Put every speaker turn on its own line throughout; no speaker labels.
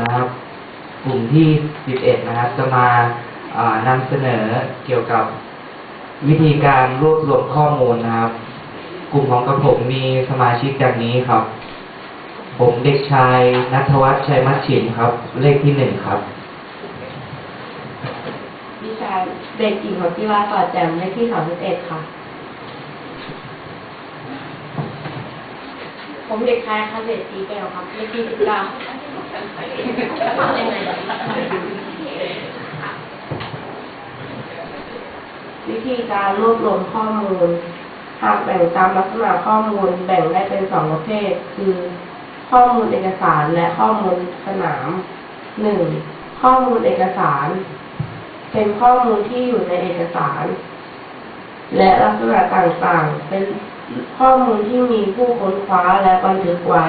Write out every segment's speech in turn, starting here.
นะครับ กลุ่มที่ 11 นะครับ จะมาานำเสนอเกี่ยวกับวิธีการรวบรวมข้อมูลนะครับ กลุ่มของกระผมมีสมาชิกดังนี้ครับ ผมเด็กชายนัทวัฒน์ชัยมัชชิมครับ เลขที่หนึ่งครับ
วิชาเด็กหญิงของจิวาสอแจมเลขที่สามสิบเอ็ดค่ะ ผมเด็กชายคาเดชสีแก้วครับเลขที่สิบเก้าวิธีการรวบรวมข้อมูล หากแบ่งตามลักษณะข้อมูลแบ่งได้เป็นสองประเภท คือข้อมูลเอกสารและข้อมูลสนามหนึ่งข้อมูลเอกสาร เป็นข้อมูลที่อยู่ในเอกสาร และลักษณะต่างๆ เป็น ข้อมูลที่มีผู้ค้นคว้าและบันทึกไว้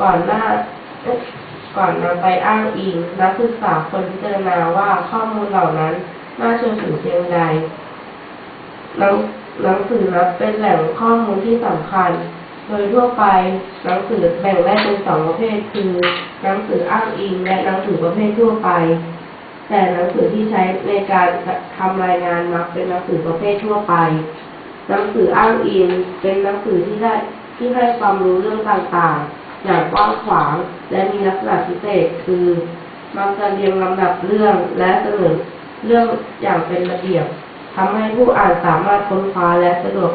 ก่อนหน้าก่อนนำไปอ้างอิง นักศึกษาควรพิจารณาว่าข้อมูลเหล่านั้นน่าเชื่อถือเพียงใดหนังหนังสือนับเป็นแหล่งข้อมูลที่สำคัญ โดยทั่วไปหนังสือแบ่งได้เป็นสองประเภท คือหนังสืออ้างอิง และหนังสือประเภททั่วไป แต่หนังสือที่ใช้ในการทำรายงานมักเป็นหนังสือประเภททั่วไป หนังสืออ้างอิงเป็นหนังสือที่ได้ที่ให้ความรู้เรื่องต่างๆ อย่างกว้างขวางและมีลักษณะพิเศษคือมักจะเรียงลำดับเรื่องและเสนอเรื่องอย่างเป็นระเบียบทำให้ผู้อ่านสามารถค้นคว้าและสะดวก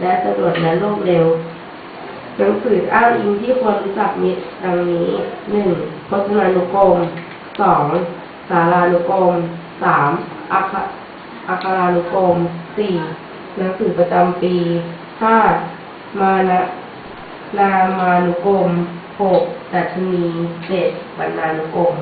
และสะดวกและรวดเร็ว หนังสืออ้างอิงที่ควรรู้จักมีดังนี้หนึ่งพจนานุกรมสองสารานุกรมสามอักขอักขรานุกรมสี่ หนังสือประจำปีห้ามานะนามานุกรมหกดัชนีเจ็ดบรรณานุกรม